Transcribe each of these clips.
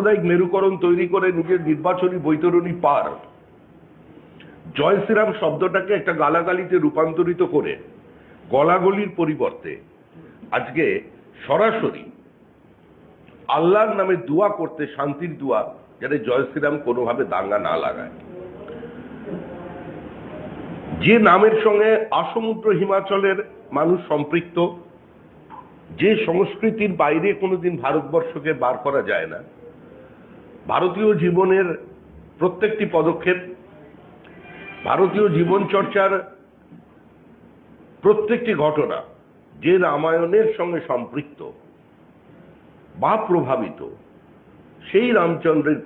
সাম্প্রদায়িক মেরুকরণ তৈরি করে নিজের নির্বাচনী বৈতরণী পার। জয় শ্রীরাম শব্দটাকে একটা গালাগালিতে রূপান্তরিত করে গলাগলির পরিবর্তে আজকে সরাসরি আল্লাহর নামে দোয়া করতে, শান্তির দোয়া যাতে জয় শ্রীরাম কোনোভাবে দাঙ্গা না লাগায়। যে নামের সঙ্গে আসমুদ্র হিমাচলের মানুষ সম্পৃক্ত, যে সংস্কৃতির বাইরে কোনোদিন ভারতবর্ষকে বার করা যায় না ভারতীয় জীবনের প্রত্যেকটি পদক্ষেপ, ভারতীয় জীবন চর্চার প্রত্যেকটি ঘটনা যে রামায়ণের সঙ্গে সম্পৃক্ত বা প্রভাবিত, সেই রামচন্দ্রের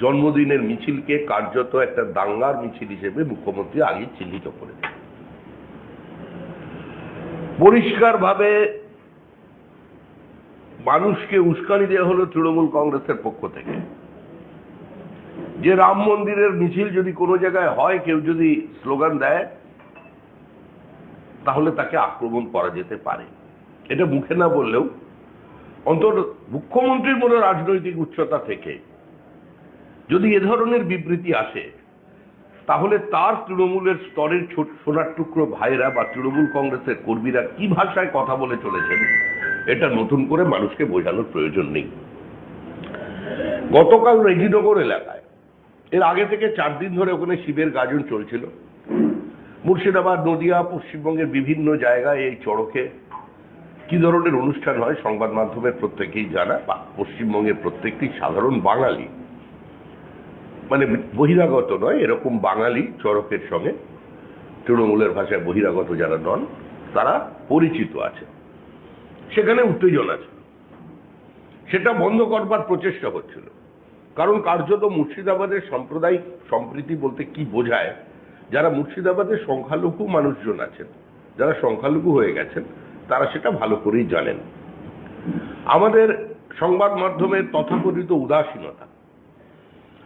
জন্মদিনের মিছিলকে কার্যত একটা দাঙ্গার মিছিল হিসেবে মুখ্যমন্ত্রী আগে চিহ্নিত করেছেন পরিষ্কারভাবে মানুষকে উস্কানি দেওয়া হলো তৃণমূল কংগ্রেসের পক্ষ থেকে। যে রাম মন্দিরের মিছিল যদি কোনো জায়গায় হয়, কেউ যদি স্লোগান দেয়, তাহলে তাকে আক্রমণ করা যেতে পারে। এটা মুখে না বললেও অন্তত মুখ্যমন্ত্রীর মনে রাজনৈতিক উচ্চতা থেকে যদি এ ধরনের বিবৃতি আসে, তাহলে তার তৃণমূলের স্তরের ছোট সোনার টুকরো ভাইরা বা তৃণমূল কংগ্রেসের কর্মীরা কি ভাষায় কথা বলে চলেছেন, এটা নতুন করে মানুষকে বোঝানোর প্রয়োজন নেই। গতকাল রেজিনগর এলাকায় এর আগে থেকে চার দিন ধরে ওখানে শিবের গাজন চলছিল। মুর্শিদাবাদ, নদিয়া, পশ্চিমবঙ্গের বিভিন্ন জায়গায় এই চড়কে কি ধরনের অনুষ্ঠান হয় সংবাদ মাধ্যমের প্রত্যেকেই জানা, বা পশ্চিমবঙ্গের প্রত্যেকটি সাধারণ বাঙালি। মানে বহিরাগত নয়, এরকম বাঙালি চড়কের সঙ্গে। তৃণমূলের ভাষায় বহিরাগত যারা নন, তারা পরিচিত আছে। সেখানে উত্তেজনা ছিল। সেটা বন্ধ করবার প্রচেষ্টা হচ্ছিল। কারণ কার্যত মুর্শিদাবাদের সাম্প্রদায়িক সম্প্রীতি বলতে কি বোঝায়, যারা মুর্শিদাবাদের সংখ্যালঘু মানুষজন আছেন, যারা সংখ্যালঘু হয়ে গেছেন, তারা সেটা ভালো করেই জানেন। আমাদের সংবাদ মাধ্যমের তথাকথিত উদাসীনতা,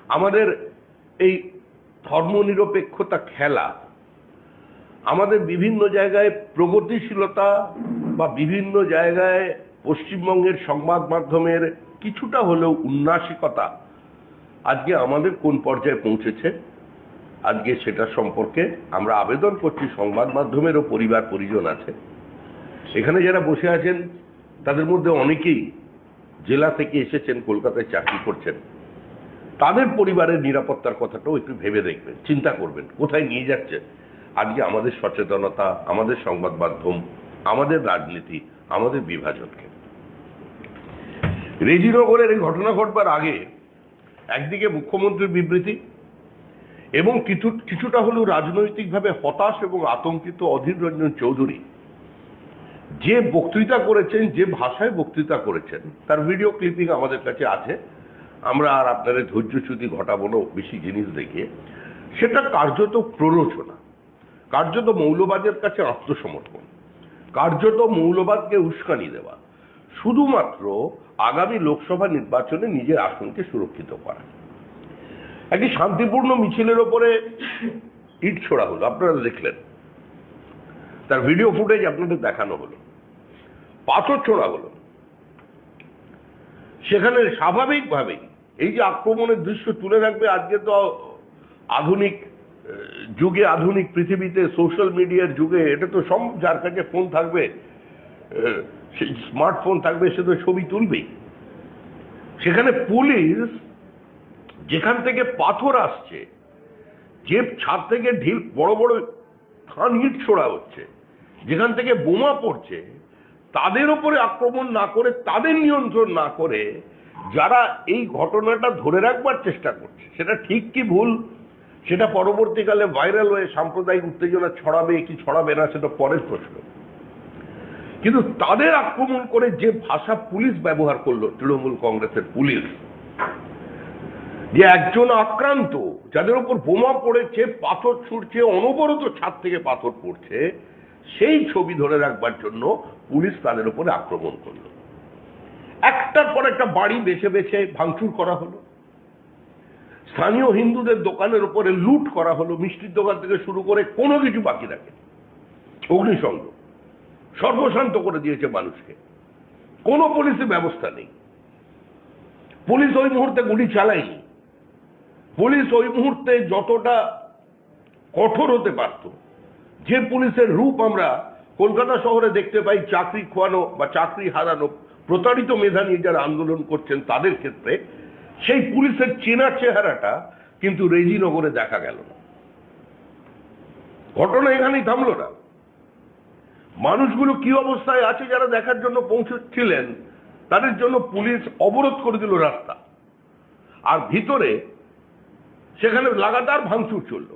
আমাদের এই ধর্মনিরপেক্ষতা খেলা, আমাদের বিভিন্ন জায়গায় প্রগতিশীলতা বা বিভিন্ন জায়গায় পশ্চিমবঙ্গের সংবাদ মাধ্যমের কিছুটা হলেও উন্নাসিকতা আজকে আমাদের কোন পর্যায়ে পৌঁছেছে? আজকে সেটা সম্পর্কে আমরা আবেদন করছি, সংবাদ মাধ্যমেরও পরিবার পরিজন আছে। এখানে যারা বসে আছেন, তাদের মধ্যে অনেকেই জেলা থেকে এসেছেন, কলকাতায় চাকরি করছেন। তাদের পরিবারের নিরাপত্তার কথাটাও একটু ভেবে দেখবেন, চিন্তা করবেন, কোথায় নিয়ে যাচ্ছে? আজকে আমাদের সচেতনতা, আমাদের সংবাদ মাধ্যম, আমাদের রাজনীতি, আমাদের বিভাজনকে। রেজিনগরের এই ঘটনা ঘটবার আগে একদিকে মুখ্যমন্ত্রীর বিবৃতি এবং কিছু, কিছুটা হলেও রাজনৈতিকভাবে হতাশ এবং আতঙ্কিত অধীর রঞ্জন চৌধুরী। যে বক্তৃতা করেছেন, যে ভাষায় বক্তৃতা করেছেন, তার ভিডিও ক্লিপিং আমাদের কাছে আছে। আমরা আর আপনাদের ধৈর্যচ্যুতি ঘটাবো না, বেশি জিনিস দেখিয়ে। সেটা কার্যত প্ররোচনা, কার্যত মৌলবাদের কাছে আত্মসমর্পণ, কার্যত মৌলবাদকে উস্কানি দেওয়া। শুধুমাত্র আগামী লোকসভা নির্বাচনে নিজের আসনকে সুরক্ষিত করা। একটি শান্তিপূর্ণ মিছিলের ওপরে ইট ছোড়া হলো, আপনারা দেখলেন। তার ভিডিও ফুটেজ আপনাদের দেখানো হলো। পাথর ছোড়া হলো। সেখানে স্বাভাবিকভাবেই এই যে আক্রমণের দৃশ্য তুলে রাখবে আজকে তো আধুনিক যুগে আধুনিক পৃথিবীতে সোশ্যাল মিডিয়ার যুগে এটা তো সব যার কাছে ফোন থাকবে সেই স্মার্টফোন থাকবে, সে তো ছবি তুলবেই সেখানে পুলিশ যেখান থেকে পাথর আসছে যে ছাদ থেকে ঢিল, বড় বড় থান হিট ছোড়া হচ্ছে, যেখান থেকে বোমা পড়ছে, তাদের ওপরে আক্রমণ না করে, তাদের নিয়ন্ত্রণ না করে, যারা এই ঘটনাটা ধরে রাখবার চেষ্টা করছে, সেটা ঠিক কি ভুল? সেটা পরবর্তীকালে ভাইরাল হয়ে সাম্প্রদায়িক উত্তেজনা ছড়াবে, কি ছড়াবে না, সেটা পরের প্রশ্ন। কিন্তু তাদের আক্রমণ করে যে ভাষা পুলিশ ব্যবহার করল, তৃণমূল কংগ্রেসের পুলিশ, যে একজন আক্রান্ত, যাদের উপর বোমা পড়েছে, পাথর ছুটছে অনবরত ছাদ থেকে পাথর পড়ছে, সেই ছবি ধরে রাখবার জন্য পুলিশ তাদের উপরে আক্রমণ করল। একটার পর একটা বাড়ি বেছে বেছে ভাঙচুর করা হলো। স্থানীয় হিন্দুদের দোকানের উপরে লুট করা হলো, মিষ্টির দোকান থেকে শুরু করে কোনো কিছু বাকি রাখে অগ্নিসংযোগ। সর্বশান্ত করে দিয়েছে মানুষকে। কোনো পুলিশের ব্যবস্থা নেই। পুলিশ ওই মুহূর্তে গুলি চালায়নি। পুলিশ ওই মুহূর্তে যতটা কঠোর হতে পারত, যে পুলিশের রূপ আমরা কলকাতা শহরে দেখতে পাই, চাকরি খোয়ানো বা চাকরি হারানো প্রতারিত মেধা নিয়ে যারা আন্দোলন করছেন তাদের ক্ষেত্রে, সেই পুলিশের চেনা চেহারাটা কিন্তু রেজিনগরে দেখা গেল না। ঘটনা এখানেই থামলো না। মানুষগুলো কি অবস্থায় আছে যারা দেখার জন্য পৌঁছচ্ছিলেন তাদের জন্য পুলিশ অবরোধ করে দিল রাস্তা। আর ভিতরে সেখানে লাগাতার ভাঙচুর চলল।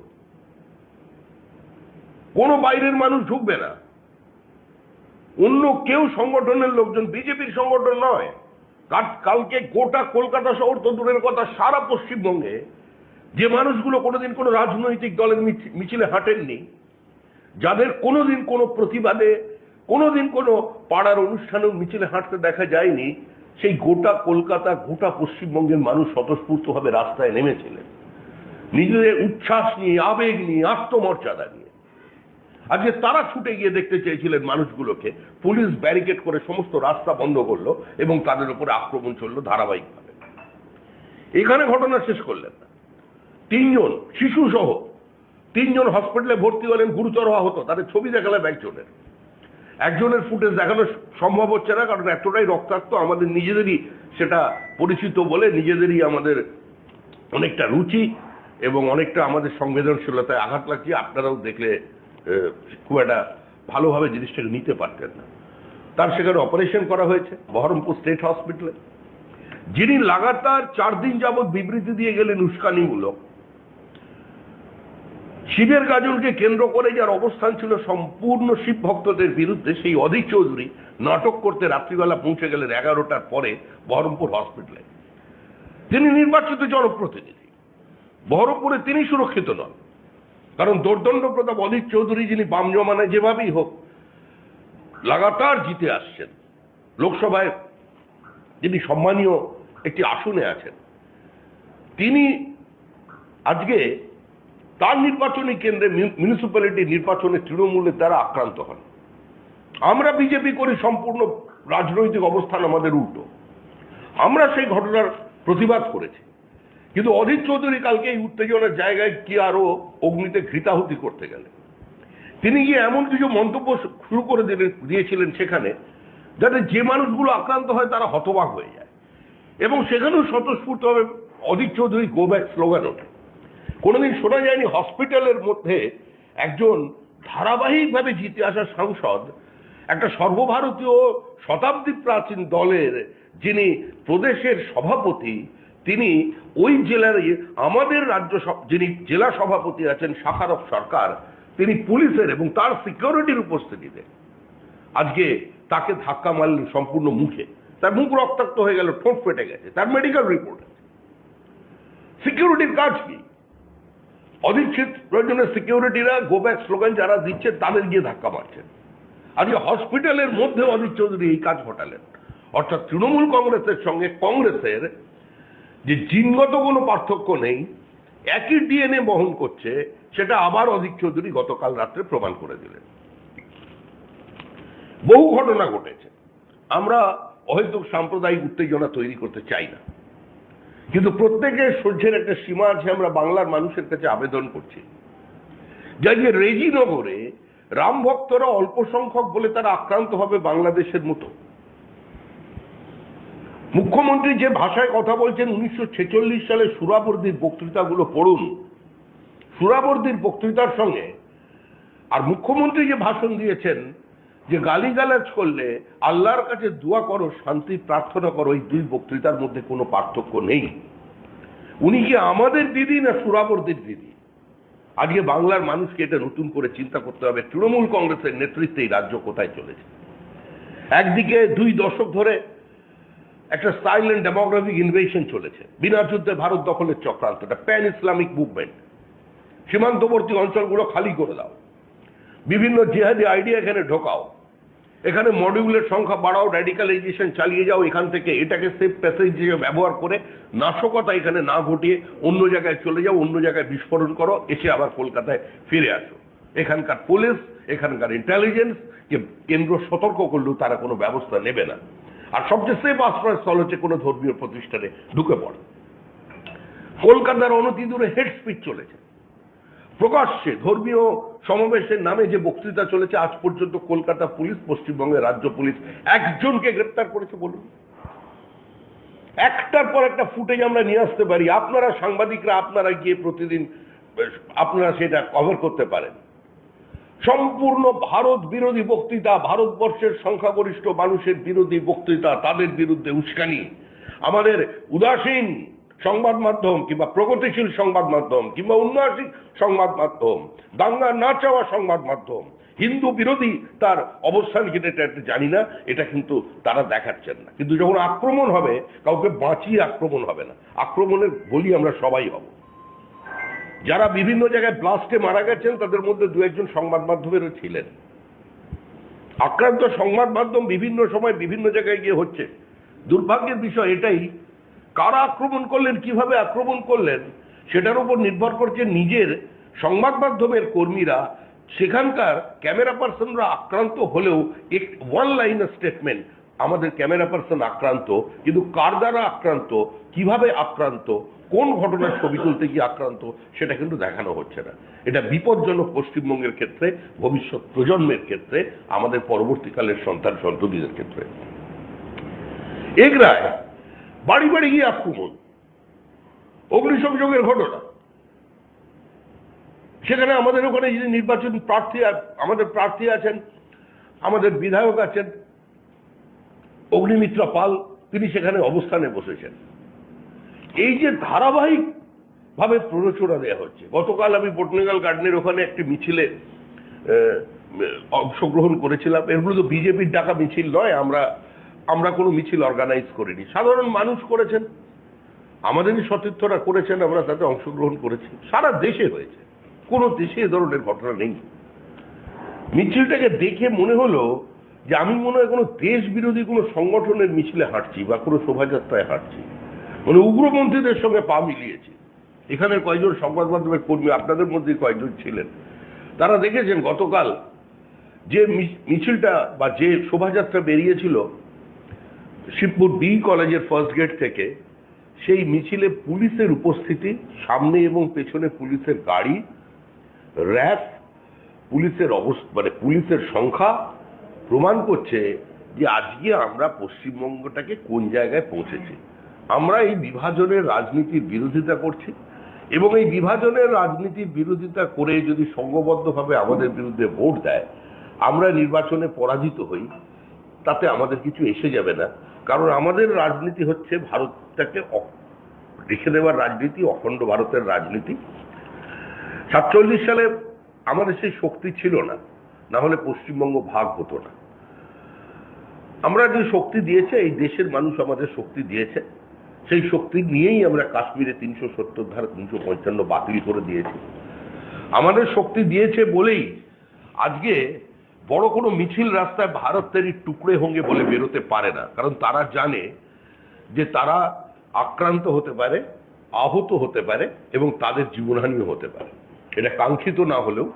কোনো বাইরের মানুষ ঢুকবে না। অন্য কেউ সংগঠনের লোকজন, বিজেপির সংগঠন নয়। কালকে গোটা কলকাতা শহর তো দূরের কথা, সারা পশ্চিমবঙ্গে যে মানুষগুলো কোনোদিন কোনো রাজনৈতিক দলের মিছিলে হাঁটেননি যাদের কোনোদিন কোনো প্রতিবাদে, কোনোদিন কোনো পাড়ার অনুষ্ঠানে মিছিলে হাঁটতে দেখা যায়নি, সেই গোটা কলকাতা, গোটা পশ্চিমবঙ্গের মানুষ স্বতঃস্ফূর্তভাবে রাস্তায় নেমেছিলেন। নিজেদের উচ্ছ্বাস নিয়ে, আবেগ নিয়ে, আত্মমর্যাদা নিয়ে। আজকে তারা ছুটে গিয়ে দেখতে চেয়েছিলেন মানুষগুলোকে। পুলিশ ব্যারিকেড করে সমস্ত রাস্তা বন্ধ করল এবং তাদের উপরে আক্রমণ চলল ধারাবাহিকভাবে। এখানে ঘটনা শেষ করলেন না। তিনজন শিশু সহ তিনজন হসপিটালে ভর্তি হলেন, গুরুতর আহত তাদের ছবি দেখালাম একজনের। একজনের ফুটেজ দেখানো সম্ভব হচ্ছে না, কারণ এতটাই রক্তাক্ত, আমাদের নিজেদেরই সেটা পরিচিত বলে নিজেদেরই আমাদের অনেকটা রুচি এবং অনেকটা আমাদের সংবেদনশীলতায় আঘাত লাগছে আপনারাও দেখলে খুব একটা ভালোভাবে জিনিসটাকে নিতে পারতেন না। তার সেখানে অপারেশন করা হয়েছে, বহরমপুর স্টেট হসপিটালে যিনি লাগাতার চার দিন যাবৎ বিবৃতি দিয়ে গেলেন উস্কানিমূলক শিবের গাজনকে কেন্দ্র করে যার অবস্থান ছিল সম্পূর্ণ শিব ভক্তদের বিরুদ্ধে, সেই অধীর চৌধুরী নাটক করতে রাত্রিবেলা পৌঁছে গেলেন এগারোটার পরে বহরমপুর হসপিটালে। তিনি নির্বাচিত জনপ্রতিনিধি। বহরমপুরে তিনি সুরক্ষিত নন। কারণ দোর্দণ্ড প্রতাপ অধীর চৌধুরী যিনি বাম জমানায় যেভাবেই হোক লাগাতার জিতে আসছেন। লোকসভায় যিনি সম্মানীয় একটি আসনে আছেন, তিনি আজকে তার নির্বাচনী কেন্দ্রে মিউনিসিপ্যালিটি নির্বাচনে তৃণমূলের দ্বারা আক্রান্ত হন। আমরা বিজেপি করি সম্পূর্ণ রাজনৈতিক অবস্থান আমাদের উল্টো। আমরা সেই ঘটনার প্রতিবাদ করেছি। কিন্তু অধীর চৌধুরী কালকে এই উত্তেজনার জায়গায় কি আরও অগ্নিতে ঘৃতাহুতি করতে গেলে তিনি গিয়ে এমন কিছু মন্তব্য শুরু করে দিলেন দিয়েছিলেন সেখানে, যাতে যে মানুষগুলো আক্রান্ত হয় তারা হতবাক হয়ে যায়। এবং সেখানেও স্বতঃস্ফূর্তভাবে Adhir Chowdhury go back slogan ওঠে। কোনোদিন শোনা যায়নি হসপিটালের মধ্যে একজন ধারাবাহিকভাবে জিতে আসা সাংসদ, একটা সর্বভারতীয় শতাব্দী প্রাচীন দলের যিনি প্রদেশের সভাপতি, তিনি ওই জেলার আমাদের রাজ্য যিনি জেলা সভাপতি আছেন শাখারফ সরকার, তিনি পুলিশের এবং তার সিকিউরিটির উপস্থিতিতে। আজকে তাকে ধাক্কা মারলেন সম্পূর্ণ মুখে। তার মুখ রক্তাক্ত হয়ে গেল, ঠোঁট ফেটে গেছে, তার মেডিকেল রিপোর্ট আছে। সিকিউরিটির কাজ কি? অধিচ্ছেদ প্রয়োজনে সিকিউরিটিরা গো ব্যাক স্লোগান যারা দিচ্ছে তাদের গিয়ে ধাক্কা মারছেন আজকে হসপিটালের মধ্যে অধীর চৌধুরী এই কাজ ঘটালেন। অর্থাৎ তৃণমূল কংগ্রেসের সঙ্গে কংগ্রেসের যে জিনগত কোনো পার্থক্য নেই, একই ডিএনএ বহন করছে, সেটা আবার অধীর চৌধুরী গতকাল রাত্রে প্রমাণ করে দিলেন। বহু ঘটনা ঘটেছে। আমরা অহেতুক সাম্প্রদায়িক উত্তেজনা তৈরি করতে চাই না। কিন্তু প্রত্যেকের সহ্যের একটা সীমা আছে, আমরা বাংলার মানুষের কাছে আবেদন করছি। যা যে রেজিনগরে রাম ভক্তরা অল্প সংখ্যক বলে তারা আক্রান্ত হবে বাংলাদেশের মতো। মুখ্যমন্ত্রী যে ভাষায় কথা বলছেন, উনিশশো ছেচল্লিশ সালে সুরাবর্দির বক্তৃতাগুলো পড়ুন। সুরাবর্দির বক্তৃতার সঙ্গে আর মুখ্যমন্ত্রী যে ভাষণ দিয়েছেন যে গালিগালাজ করলে আল্লাহর কাছে দোয়া করো, শান্তি প্রার্থনা করো, এই দুই বক্তৃতার মধ্যে কোনো পার্থক্য নেই। উনি কি আমাদের দিদি না সুরাবর্দির দিদি? আজকে বাংলার মানুষকে এটা নতুন করে চিন্তা করতে হবে, তৃণমূল কংগ্রেসের নেতৃত্বে এই রাজ্য কোথায় চলেছে? একদিকে দুই দশক ধরে একটা সাইলেন্ট ডেমোগ্রাফিক ইনভেশন চলেছে। বিনা যুদ্ধে ভারত দখলের চক্রান্ত, এটা প্যান ইসলামিক মুভমেন্ট সীমান্তবর্তী অঞ্চলগুলো খালি করে দাও। বিভিন্ন জেহাদি আইডিয়া এখানে ঢোকাও। এখানে মডিউলের সংখ্যা বাড়াও র্যাডিকালাইজেশন চালিয়ে যাও, এখান থেকে এটাকে সেফ প্যাসেজ হিসেবে ব্যবহার করে নাশকতা এখানে না ঘটিয়ে অন্য জায়গায় চলে যাও, অন্য জায়গায় বিস্ফোরণ করো, এসে আবার কলকাতায় ফিরে আসো। এখানকার পুলিশ এখানকার ইন্টেলিজেন্স কে কেন্দ্র সতর্ক করলেও তারা কোনো ব্যবস্থা নেবে না। আর সবচেয়ে সেফ আশ্রয়স্থল হচ্ছে কোনো ধর্মীয় প্রতিষ্ঠানে ঢুকে পড়ে। কলকাতার অনতি দূরে হেড স্পিড চলেছে। প্রকাশ্যে ধর্মীয় সমাবেশের নামে যে বক্তৃতা চলেছে, আজ পর্যন্ত কলকাতা পুলিশ, পশ্চিমবঙ্গের রাজ্য পুলিশ একজনকে গ্রেপ্তার করেছে বলুন। একটার পর একটা ফুটেজ আমরা নিয়ে আসতে পারি। আপনারা সাংবাদিকরা, আপনারা গিয়ে প্রতিদিন আপনারা সেটা কভার করতে পারেন। সম্পূর্ণ ভারত বিরোধী বক্তৃতা, ভারতবর্ষের সংখ্যাগরিষ্ঠ মানুষের বিরোধী বক্তৃতা, তাদের বিরুদ্ধে উস্কানি। আমাদের উদাসীন সংবাদ মাধ্যম কিংবা প্রগতিশীল সংবাদ মাধ্যম কিংবা উন্নয়নশীল সংবাদ মাধ্যম, দাঙ্গা না চাওয়া সংবাদ মাধ্যম, হিন্দু বিরোধী তার অবস্থান কিনা এটা জানি না, এটা কিন্তু তারা দেখাচ্ছেন না। কিন্তু যখন আক্রমণ হবে, কাউকে বাঁচিয়ে আক্রমণ হবে না। আক্রমণের বলি আমরা সবাই হব। যারা বিভিন্ন জায়গায় ব্লাস্টে মারা গেছেন, তাদের মধ্যে দু একজন সংবাদ মাধ্যমেরও ছিলেন। আক্রান্ত সংবাদ মাধ্যম বিভিন্ন সময় বিভিন্ন জায়গায় গিয়ে হচ্ছে। দুর্ভাগ্যের বিষয় এটাই কারা আক্রমণ করলেন, কীভাবে আক্রমণ করলেন, সেটার উপর নির্ভর করছে নিজের সংবাদ মাধ্যমের কর্মীরা। সেখানকার ক্যামেরা পার্সনরা আক্রান্ত হলেও এক ওয়ান লাইনার স্টেটমেন্ট আমাদের ক্যামেরা পার্সন আক্রান্ত, কিন্তু কার দ্বারা আক্রান্ত, কীভাবে আক্রান্ত, কোন ঘটনার ছবি তুলতে গিয়ে আক্রান্ত, সেটা কিন্তু দেখানো হচ্ছে না। এটা বিপজ্জনক পশ্চিমবঙ্গের ক্ষেত্রে, ভবিষ্যৎ প্রজন্মের ক্ষেত্রে, আমাদের পরবর্তীকালের সন্তান সন্ততিদের ক্ষেত্রে। এগরায় বাড়ি বাড়ি গিয়ে আক্রমণ অগ্নিসংযোগের ঘটনা। সেখানে আমাদের ওখানে যিনি নির্বাচন প্রার্থী আমাদের প্রার্থী আছেন, আমাদের বিধায়ক আছেন, অগ্নিমিত্রা পাল, তিনি সেখানে অবস্থানে বসেছেন। এই যে ধারাবাহিক ভাবে প্ররোচনা দেওয়া হচ্ছে, গতকাল আমি বটনিগাল গার্ডেনের ওখানে একটি মিছিলে অংশগ্রহণ করেছিলাম। এগুলো তো বিজেপির ডাকা মিছিল নয়, আমরা আমরা কোনো মিছিল অর্গানাইজ করিনি। সাধারণ মানুষ করেছেন। আমাদেরই সতীর্থরা করেছেন, আমরা তাতে অংশগ্রহণ করেছি। সারা দেশে হয়েছে। কোনো দেশে এ ধরনের ঘটনা নেই। মিছিলটাকে দেখে মনে হলো যে আমি মনে হয় কোনো দেশ বিরোধী কোনো সংগঠনের মিছিলে হাঁটছি বা কোনো শোভাযাত্রায় হাঁটছি। মানে উগ্রপন্থীদের সঙ্গে পা মিলিয়েছি। এখানে কয়েকজন সংবাদ মাধ্যমের কর্মী, আপনাদের মধ্যে কয়েকজন ছিলেন। তারা দেখেছেন গতকাল যে মিছিলটা বা যে শোভাযাত্রা বেরিয়েছিল শিবপুর বি কলেজের ফার্স্ট গেট থেকে সেই মিছিলে পুলিশের উপস্থিতি, সামনে এবং পেছনে পুলিশের গাড়ি, র্যাফ, পুলিশের অবস্থা মানে পুলিশের সংখ্যা প্রমাণ করছে যে আজকে আমরা পশ্চিমবঙ্গটাকে কোন জায়গায় পৌঁছেছি। আমরা এই বিভাজনের রাজনীতির বিরোধিতা করছি এবং এই বিভাজনের রাজনীতির বিরোধিতা করে যদি সংঘবদ্ধভাবে আমাদের বিরুদ্ধে ভোট দেয়, আমরা নির্বাচনে পরাজিত হই। তাতে আমাদের কিছু এসে যাবে না। কারণ আমাদের রাজনীতি হচ্ছে ভারতটাকে রেখে দেওয়ার রাজনীতি, অখণ্ড ভারতের রাজনীতি। সাতচল্লিশ সালে আমাদের সেই শক্তি ছিল না না হলে পশ্চিমবঙ্গ ভাগ হতো না। আমরা যে শক্তি দিয়েছে, এই দেশের মানুষ আমাদের শক্তি দিয়েছে। সেই শক্তি নিয়েই আমরা কাশ্মীরে তিনশো সত্তর ধারা তিনশো পঞ্চান্ন বাতিল করে দিয়েছি। আমাদের শক্তি দিয়েছে বলেই আজকে বড় কোনো মিছিল রাস্তায় ভারতেরই টুকরে হঙ্গে বলে বেরোতে পারে না। কারণ তারা জানে যে তারা আক্রান্ত হতে পারে, আহত হতে পারে এবং তাদের জীবনহানিও হতে পারে। এটা কাঙ্ক্ষিত না হলেও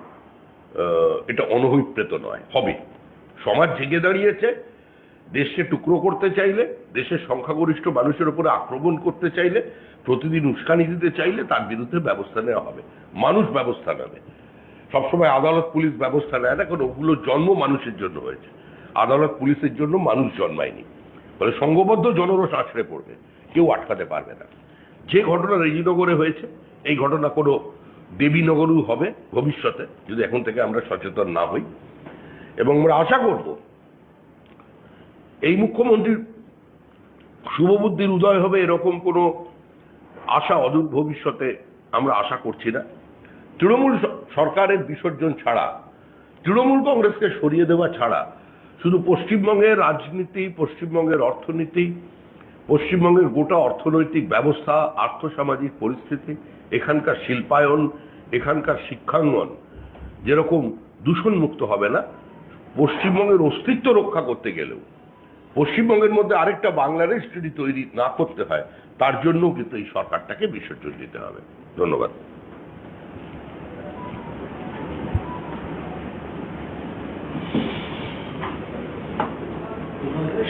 এটা অনভিপ্রেত নয়। হবে। সমাজ জেগে দাঁড়িয়েছে, দেশকে টুকরো করতে চাইলে, দেশের সংখ্যাগরিষ্ঠ মানুষের উপরে আক্রমণ করতে চাইলে, প্রতিদিন উস্কানি দিতে চাইলে তার বিরুদ্ধে ব্যবস্থা নেওয়া হবে। মানুষ ব্যবস্থা নেবে। সবসময় আদালত পুলিশ ব্যবস্থা নেয়। না কারণ ওগুলো জন্ম মানুষের জন্য হয়েছে। আদালত পুলিশের জন্য মানুষ জন্মায়নি। ফলে সংঘবদ্ধ জনরোষ আছড়ে পড়বে। কেউ আটকাতে পারবে না। যে ঘটনা রেজিনগরে হয়েছে, এই ঘটনা কোনো দেবীনগরও হবে ভবিষ্যতে, যদি এখন থেকে আমরা সচেতন না হই। এবং আমরা আশা করব, এই মুখ্যমন্ত্রীর শুভবুদ্ধির উদয় হবে এরকম কোনো আশা অদূর ভবিষ্যতে আমরা আশা করছি না। তৃণমূল সরকারের বিসর্জন ছাড়া, তৃণমূল কংগ্রেসকে সরিয়ে দেওয়া ছাড়া, শুধু পশ্চিমবঙ্গের রাজনীতি, পশ্চিমবঙ্গের অর্থনীতি, পশ্চিমবঙ্গের গোটা অর্থনৈতিক ব্যবস্থা, আর্থসামাজিক পরিস্থিতি, এখানকার শিল্পায়ন, এখানকার শিক্ষাঙ্গন, যেরকম দূষণমুক্ত হবে না, পশ্চিমবঙ্গের অস্তিত্ব রক্ষা করতে গেলেও, পশ্চিমবঙ্গের মধ্যে আরেকটা বাংলাদেশ যদি তৈরি না করতে হয়, তার জন্য কিন্তু এই সরকারটাকে বিসর্জন দিতে হবে। ধন্যবাদ।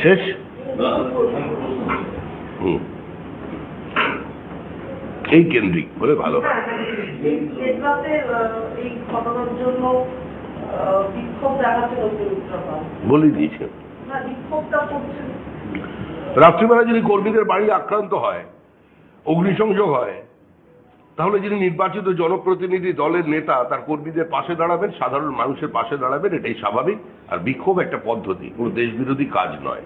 শেষ? এই কেন্দ্রিক বলে ভালো। বলে দিয়েছে। রাত্রিবেলা যদি কর্মীদের বাড়ি আক্রান্ত হয়, অগ্নিসংযোগ হয় তাহলে যিনি নির্বাচিত জনপ্রতিনিধি দলের নেতা তার কর্মীদের পাশে দাঁড়াবেন সাধারণ মানুষের পাশে দাঁড়াবেন এটাই স্বাভাবিক। আর বিক্ষোভ একটা পদ্ধতি কোনো দেশবিরোধী কাজ নয়।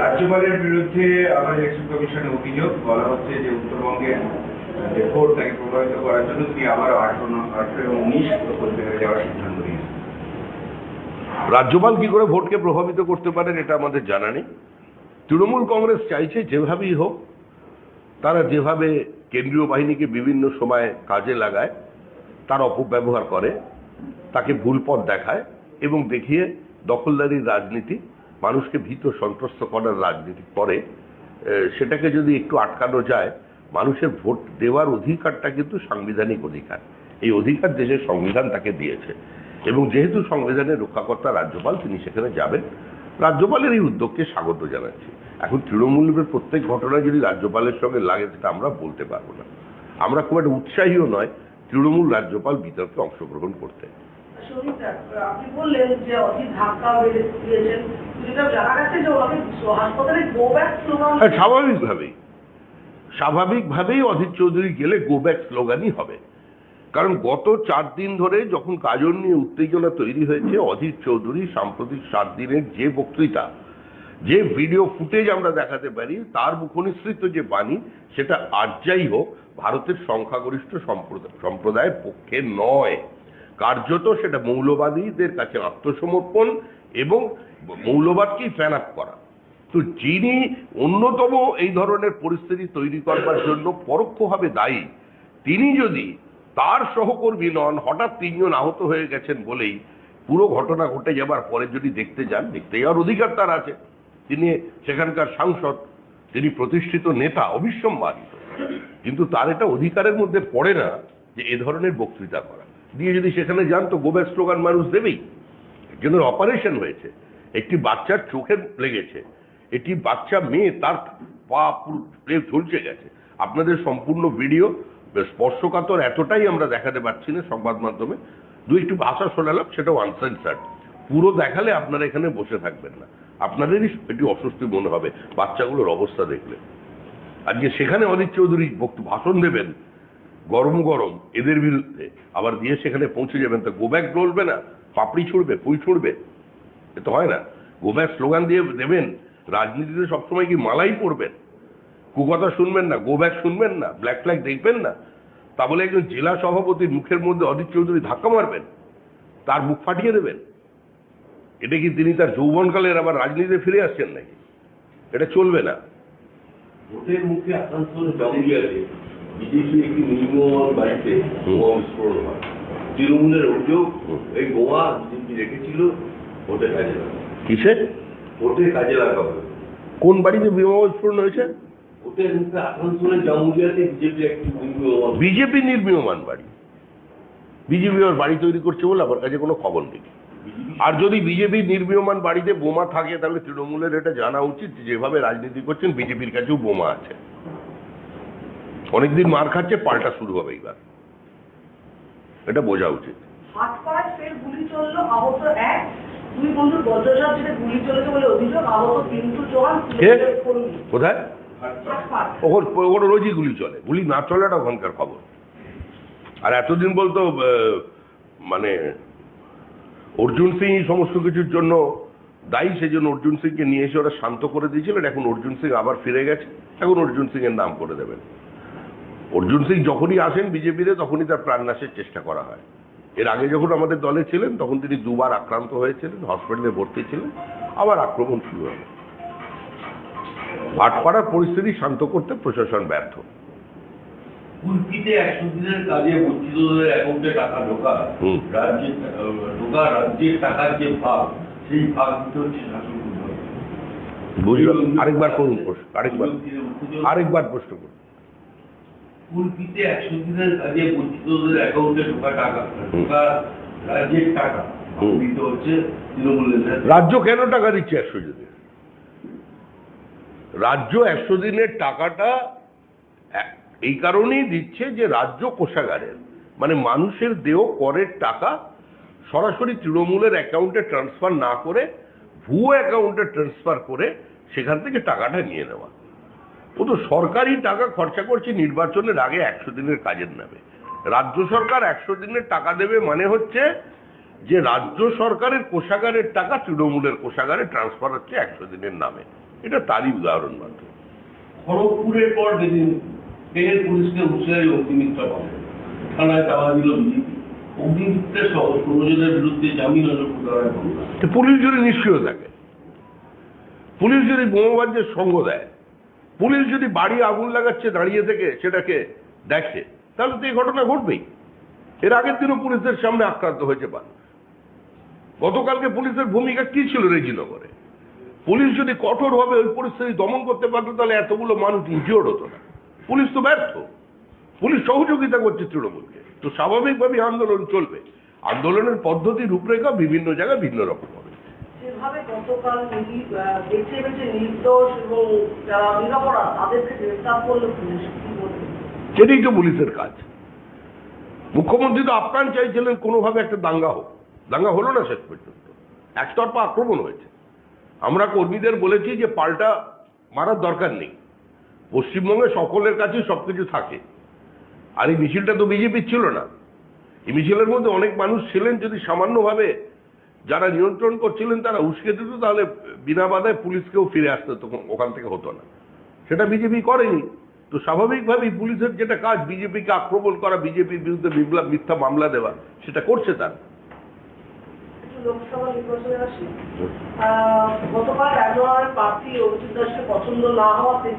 রাজ্যপালের বিরুদ্ধে আবার ইলেকশন কমিশনের অভিযোগ বলা হচ্ছে যে উত্তরবঙ্গের যে ভোট তাকে প্রভাবিত করার জন্য তিনি আবার আঠারো আঠারো এবং উনিশ কোচবিহারে যাওয়ার সিদ্ধান্ত নিয়েছেন। রাজ্যপাল কি করে ভোটকে প্রভাবিত করতে পারেন এটা আমাদের জানা নেই। তৃণমূল কংগ্রেস চাইছে যেভাবেই হোক, তারা যেভাবে কেন্দ্রীয় বাহিনীকে বিভিন্ন সময় কাজে লাগায়, তার অপব্যবহার করে, তাকে ভুল পথ দেখায় এবং দেখিয়ে দখলদারির রাজনীতি, মানুষকে ভীত সন্ত্রস্ত করার রাজনীতি করে সেটাকে যদি একটু আটকানো যায়, মানুষের ভোট দেওয়ার অধিকারটা কিন্তু সাংবিধানিক অধিকার। এই অধিকার দেশের সংবিধান তাকে দিয়েছে। এবং যেহেতু সংবিধানের রক্ষাকর্তা রাজ্যপাল, তিনি সেখানে যাবেন। রাজ্যপালের এই উদ্যোগকে স্বাগত জানাচ্ছি। এখন তৃণমূলের প্রত্যেক ঘটনা যদি রাজ্যপালের সঙ্গে লাগে সেটা আমরা বলতে পারব না। আমরা খুব একটা উৎসাহীও নয় তৃণমূল রাজ্যপাল বিতর্কে অংশগ্রহণ করতে। আপনি বললেন যে হ্যাঁ স্বাভাবিকভাবেই। স্বাভাবিকভাবেই অধীর চৌধুরী গেলে গো ব্যাক স্লোগানই হবে। কারণ গত চার দিন ধরে যখন কাজল নিয়ে উত্তেজনা তৈরি হয়েছে, অধীর চৌধুরী সাম্প্রতিক সাত দিনের যে বক্তৃতা, যে ভিডিও ফুটেজ আমরা দেখাতে পারি, তার মুখনিসৃত যে বাণী, সেটা আর যাই হোক, ভারতের সংখ্যাগরিষ্ঠ সম্প্রদায় সম্প্রদায়ের পক্ষে নয়। কার্যত সেটা মৌলবাদীদের কাছে আত্মসমর্পণ এবং মৌলবাদকেই ফ্যান আপ করা। তো যিনি অন্যতম এই ধরনের পরিস্থিতি তৈরি করবার জন্য পরোক্ষভাবে দায়ী, তিনি যদি তার সহকর্মী নন, হঠাৎ তিনজন আহত হয়ে গেছেন বলেই পুরো ঘটনা ঘটে যাবার পরে যদি দেখতে যান দেখতে যাওয়ার অধিকার তার আছে। তিনি সেখানকার সাংসদ, তিনি প্রতিষ্ঠিত নেতা অবিসম্বাদিত কিন্তু তার এটা অধিকারের মধ্যে পড়ে না যে এ ধরনের বক্তৃতা করা। দিয়ে যদি সেখানে যান তো গোব্যাক স্লোগান মানুষ দেবেই। একজনের অপারেশন হয়েছে, একটি বাচ্চার চোখে লেগেছে, একটি বাচ্চা মেয়ে তার পা ঝলসে গেছে। আপনাদের সম্পূর্ণ ভিডিও স্পর্শকাতর এতটাই আমরা দেখাতে পারছি না সংবাদ মাধ্যমে। দু একটু ভাষা শোনালাম, সেটাও আনসেন্সার্ড পুরো দেখালে আপনারা এখানে বসে থাকবেন না। আপনাদেরই একটু অস্বস্তি মনে হবে, বাচ্চাগুলোর অবস্থা দেখলে। আজকে সেখানে অদিত চৌধুরী ভাষণ দেবেন, গরম গরম, এদের বিরুদ্ধে। আবার দিয়ে সেখানে পৌঁছে যাবেন, তো গোব্যাক বলবে না, পাপড়ি ছুড়বে ফুল ছুড়বে। এ তো হয় না। গোব্যাক স্লোগান দিয়ে দেবেন, রাজনীতিতে সবসময় কি মালাই পড়বেন কুকথা শুনবেন না গোব্যাক শুনবেন না ব্ল্যাক ফ্ল্যাগ দেখবেন না তা বলে একজন জেলা সভাপতির মুখের মধ্যে অদিত চৌধুরী ধাক্কা মারবেন তার মুখ ফাটিয়ে দেবেন? এটা কি তিনি তার যৌবনকালের আবার রাজনীতিতে ফিরে আসছেন নাকি? এটা চলবে না। ভোটের মুখে আসানসোল জামুরিয়াতে বিজেপি একটি নির্মল বাড়িতে বোমা বিস্ফোরণ হয়। তৃণমূলের অভিযোগ এই বোমা বিজেপি রেখেছিল ভোটে কাজে ভোটে কাজে কোন বাড়িতে বিমা বিস্ফোরণ হয়েছে? বিজেপি একটি বোমা বিজেপি নির্মীয়মান বাড়ি। বিজেপি ওর বাড়ি তৈরি করছে বলে আমার কাছে কোনো খবর নেই। আর যদি বিজেপি নির্মীয়মান বাড়িতে বোমা থাকে তাহলে তৃণমূলের এটা জানা উচিত যেভাবে রাজনীতি করছেন বিজেপির কাছেও বোমা আছে। অনেকদিন মার খাচ্ছে পাল্টা শুরু হবে এইবার। এটা বোঝা উচিত। কোথায়? ওখানে ওখানে রোজই গুলি চলে। গুলি না চলাটা ওখানকার খবর। আর এতদিন বলতো মানে অর্জুন সিং সমস্ত কিছুর জন্য দায়ী সেই জন্য অর্জুন সিংকে নিয়ে এসে ওরা শান্ত করে দিয়েছিলেন এখন অর্জুন সিং আবার ফিরে গেছে। এখন অর্জুন সিং এর নাম করে দেবেন। অর্জুন সিং যখনই আসেন বিজেপিতে, তখনই তার প্রাণনাশের চেষ্টা করা হয়। এর আগে যখন আমাদের দলে ছিলেন, তখন তিনি দুবার আক্রান্ত হয়েছিলেন, হসপিটালে ভর্তি ছিলেন, আবার আক্রমণ শুরু হবে ভাটপাড়ার পরিস্থিতি শান্ত করতে প্রশাসন ব্যর্থ। কুলপিতে একশো দিনের কাজে বঞ্চিতদের অ্যাকাউন্টে টাকা ঢোকা রাজ্যের ঢোকা রাজ্যের টাকার যে ভাগ সেই ভাগ দিতে হচ্ছে শাসন বুঝলাম। আরেকবার করুন প্রশ্ন আরেকবার। উত্তেজনা- আরেকবার প্রশ্ন করুন। কুলপিতে একশো দিনের কাজে বঞ্চিতদের অ্যাকাউন্টে ঢোকা টাকা ঢোকা রাজ্যের টাকা। দিতে হচ্ছে রাজ্য কেন টাকা দিচ্ছে একশো দিনে? রাজ্য একশো দিনের টাকাটা এই কারণেই দিচ্ছে যে রাজ্য কোষাগারের। মানে মানুষের দেহ করের টাকা সরাসরি তৃণমূলের অ্যাকাউন্টে ট্রান্সফার না করে, ভুয়ো অ্যাকাউন্টে ট্রান্সফার করে সেখান থেকে টাকাটা নিয়ে নেওয়া। ও তো সরকারি টাকা খরচা করছে, নির্বাচনের আগে একশো দিনের কাজের নামে। রাজ্য সরকার একশো দিনের টাকা দেবে মানে হচ্ছে যে রাজ্য সরকারের কোষাগারের টাকা তৃণমূলের কোষাগারে ট্রান্সফার হচ্ছে একশো দিনের নামে। এটা তারই উদাহরণ মাত্র। খড়গপুরের পর যেদিন ফের পুলিশকে হুঁশিয়ারি অগ্নিমিত্রা পাবে থানায় চাওয়া দিল বিজেপি। অগ্নিমিত্রা সহ ষোলো বিরুদ্ধে জামিন হল প্রতারণায় তো পুলিশ যদি নিশ্চয় থাকে পুলিশ যদি বোমাবাজ্যের সঙ্গ দেয় পুলিশ যদি বাড়ি আগুন লাগাচ্ছে দাঁড়িয়ে থেকে সেটাকে দেখে তাহলে তো এই ঘটনা ঘটবেই। এর আগের দিনও পুলিশের সামনে আক্রান্ত হয়েছে মানুষ গতকালকে পুলিশের ভূমিকা কি ছিল রেজিনগরে? পুলিশ যদি কঠোরভাবে ওই পরিস্থিতি দমন করতে পারতো তাহলে এতগুলো মানুষ ইনজিওর্ড হতো না। পুলিশ তো ব্যর্থ। পুলিশ সহযোগিতা করছে তৃণমূলকে। তো স্বাভাবিকভাবে আন্দোলন চলবে। আন্দোলনের পদ্ধতি রূপরেখা বিভিন্ন জায়গায় ভিন্ন রকম হবে। যেভাবে গতকাল নিরি- বেছে বেছে নির্দোষ এবং যারা নিরপরাধ তাদেরকে গ্রেফতার করল পুলিশ। সেটাই তো পুলিশের কাজ। মুখ্যমন্ত্রী তো আপ্রাণ চাইছিলেন কোনোভাবে একটা দাঙ্গা হোক। দাঙ্গা হলো না শেষ পর্যন্ত। একতরফা আক্রমণ হয়েছে। আমরা কর্মীদের বলেছি যে পাল্টা মারার দরকার নেই। পশ্চিমবঙ্গে সকলের কাছেই সবকিছু থাকে। আর এই মিছিলটা তো বিজেপির ছিল না। এই মিছিলের মধ্যে অনেক মানুষ ছিলেন, যদি সামান্যভাবে যারা নিয়ন্ত্রণ করছিলেন তারা উস্কে দিত, তাহলে বিনা বাধায় পুলিশকেও ফিরে আসতে তো ওখান থেকে হতো না। সেটা বিজেপি করেনি। তো স্বাভাবিকভাবেই পুলিশের যেটা কাজ, বিজেপিকে আক্রমণ করা, বিজেপির বিরুদ্ধে মিথ্যা মামলা দেওয়া, সেটা করছে তারা। লোকসভা নির্বাচনে আসি। গতকাল রাজনগরের প্রার্থী অভিজিৎ দাসকে পছন্দ না হওয়াতে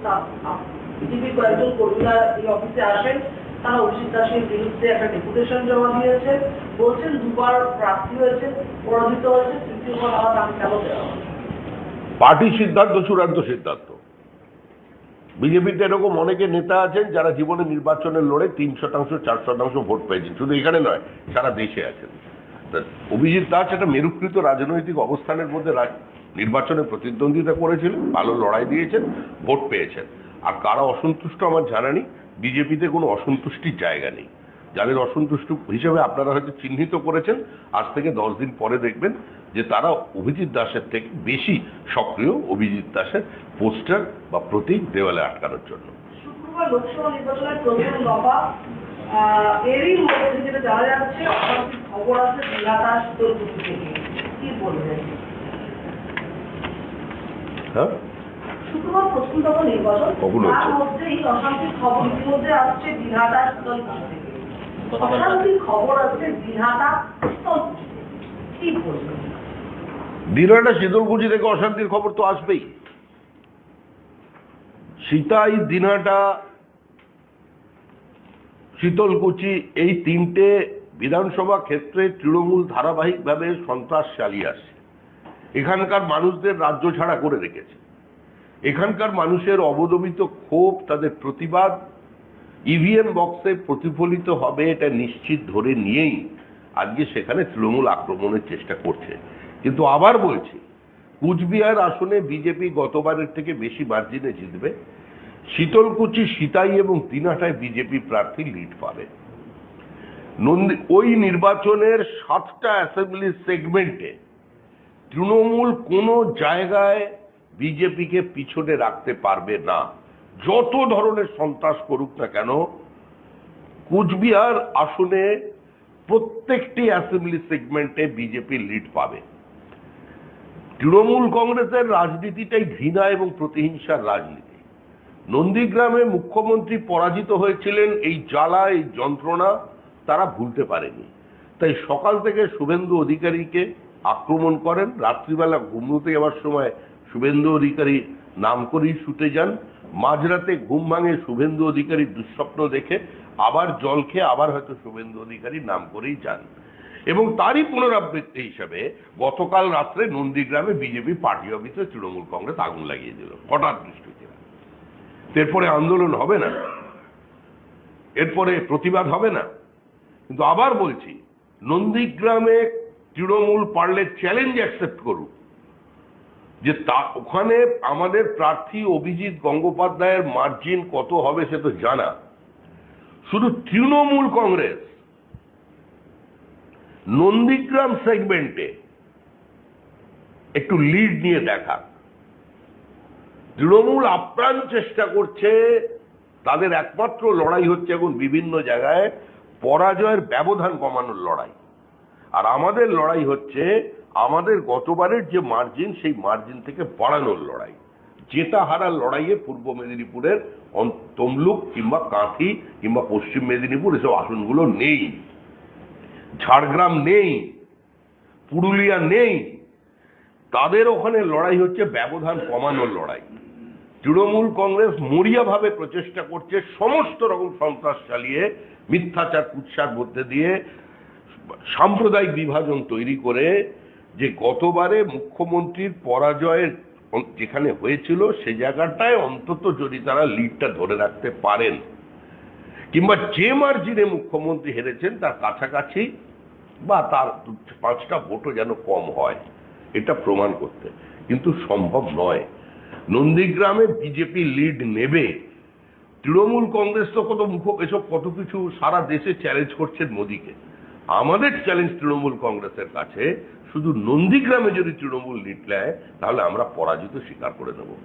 বিজেপির কয়েকজন কর্মীরা এই অফিসে আসেন। তারা অভিজিৎ দাসের বিরুদ্ধে একটা ডেপুটেশন জমা দিয়েছে। বলছেন দুবার প্রার্থী হয়েছে পরাজিত হয়েছে তৃতীয়বার আবার কেন দেওয়া হবে পার্টির সিদ্ধান্ত চূড়ান্ত সিদ্ধান্ত। বিজেপিতে এরকম অনেকে নেতা আছেন যারা জীবনে নির্বাচনে লড়ে তিন শতাংশ চার শতাংশ ভোট পেয়েছেন। শুধু এখানে নয় সারা দেশে আছেন। অভিজিৎ দাস একটা মেরুকৃত রাজনৈতিক অবস্থানের মধ্যে নির্বাচনে প্রতিদ্বন্দ্বিতা করেছিলেন, ভালো লড়াই দিয়েছেন, ভোট পেয়েছেন। আর কারা অসন্তুষ্ট আমার জানা নেই, বিজেপিতে কোনো অসন্তুষ্টির জায়গা নেই। যাদের অসন্তুষ্ট হিসেবে আপনারা হয়তো চিহ্নিত করেছেন, আজ থেকে দশ দিন পরে দেখবেন যে তারা অভিজিৎ দাসের থেকে বেশি সক্রিয় অভিজিৎ দাসের পোস্টার বা প্রতীক দেওয়ালে আটকানোর জন্য। লোকসভা নির্বাচনের প্রথম দফা এরই মধ্যে যেটা জানা যাচ্ছে অশান্তির খবর আছে শীতলকুচি থেকে। কি বলবেন? হ্যাঁ? শুক্রবার নির্বাচন অশান্তির খবর ইতিমধ্যে আসছে দিনহাটা শীতলকুচি থেকে। অশান্তির খবর আছে দিনহাটা শীতলকুচি কি বলবেন? দিনহাটা শীতলকুচি থেকে অশান্তির খবর তো আসবেই। সীতাই দিনহাটা শীতলকুচি এই তিনটে বিধানসভা ক্ষেত্রে তৃণমূল ধারাবাহিকভাবে সন্ত্রাস চালিয়ে আসছে। এখানকার মানুষদের রাজ্য ছাড়া করে রেখেছে। এখানকার মানুষের অবদমিত ক্ষোভ, তাদের প্রতিবাদ ইভিএম বক্সে প্রতিফলিত হবে এটা নিশ্চিত ধরে নিয়েই আজকে সেখানে তৃণমূল আক্রমণের চেষ্টা করছে। কিন্তু আবার বলছি, কুচবিহার আসনে বিজেপি গতবারের থেকে বেশি মার্জিনে জিতবে। শীতলকুচি, সিতাই এবং দিনাটায় বিজেপি প্রার্থী লিড পাবে। নন্দী, ওই নির্বাচনের সাতটা অ্যাসেম্বলি সেগমেন্টে তৃণমূল কোনো জায়গায় বিজেপিকে পিছনে রাখতে পারবে না। যত ধরনের সন্ত্রাস করুক না কেন, কুচবিহার আসনে প্রত্যেকটি অ্যাসেম্বলি সেগমেন্টে বিজেপি লিড পাবে। তৃণমূল কংগ্রেসের রাজনীতিটাই ঘৃণা এবং প্রতিহিংসার রাজনীতি। নন্দীগ্রামে মুখ্যমন্ত্রী পরাজিত হয়েছিলেন এই জ্বালা, এই যন্ত্রণা তারা ভুলতে পারেনি। তাই সকাল থেকে শুভেন্দু অধিকারীকে আক্রমণ করেন। রাত্রিবেলা ঘুমোতে যাওয়ার সময় শুভেন্দু অধিকারী নাম করেই শুতে যান। মাঝরাতে ঘুম ভাঙে শুভেন্দু অধিকারী দুঃস্বপ্ন দেখে আবার জল খেয়ে আবার হয়তো শুভেন্দু অধিকারী নাম করেই যান। এবং তারই পুনরাবৃত্তি হিসাবে গতকাল রাত্রে নন্দীগ্রামে বিজেপি পার্টি অফিসে তৃণমূল কংগ্রেস আগুন লাগিয়ে দিল। হঠাৎ দৃষ্টিতে এরপরে আন্দোলন হবে না। এরপরে প্রতিবাদ হবে না। কিন্তু আবার বলছি, নন্দীগ্রামে তৃণমূল পারলে চ্যালেঞ্জ অ্যাকসেপ্ট করুক। যে তা, ওখানে আমাদের প্রার্থী অভিজিৎ গঙ্গোপাধ্যায়ের মার্জিন কত হবে সে তো জানা। শুধু তৃণমূল কংগ্রেস। নন্দীগ্রাম সেগমেন্টে একটু লিড নিয়ে দেখা। তৃণমূল আপ্রাণ চেষ্টা করছে। তাদের একমাত্র লড়াই হচ্ছে এখন বিভিন্ন জায়গায় পরাজয়ের ব্যবধান কমানোর লড়াই। আর আমাদের লড়াই হচ্ছে আমাদের গতবারের যে মার্জিন সেই মার্জিন থেকে বাড়ানোর লড়াই। জেতা হারার লড়াইয়ে পূর্ব মেদিনীপুরের তমলুক কিংবা কাঁথি কিংবা পশ্চিম মেদিনীপুর এসব আসনগুলো নেই। ঝাড়গ্রাম নেই। পুরুলিয়া নেই। তাদের ওখানে লড়াই হচ্ছে, ব্যবধান কমানোর লড়াই। তৃণমূল কংগ্রেস মরিয়াভাবে প্রচেষ্টা করছে, সমস্ত রকম সন্ত্রাস চালিয়ে, মিথ্যাচার, কুৎসার মধ্যে দিয়ে সাম্প্রদায়িক বিভাজন তৈরি করে, যে গতবারে মুখ্যমন্ত্রীর পরাজয়ের যেখানে হয়েছিল, সে জায়গাটায় অন্তত যদি তারা লিডটা ধরে রাখতে পারেন, কিংবা যে মার্জিনে মুখ্যমন্ত্রী হেরেছেন, তার কাছাকাছি বা তার পাঁচটা ভোটও যেন কম হয়। এটা প্রমাণ করতে। কিন্তু সম্ভব নয়। নন্দীগ্রামে বিজেপি লিড নেবে। তৃণমূল কংগ্রেস তো কত মুখ, এসব কত কিছু সারা দেশে চ্যালেঞ্জ করছেন মোদীকে। আমাদের চ্যালেঞ্জ তৃণমূল কংগ্রেসের কাছে, শুধু নন্দীগ্রামে যদি তৃণমূল লিড নেয়, তাহলে আমরা পরাজিত স্বীকার করে নেব।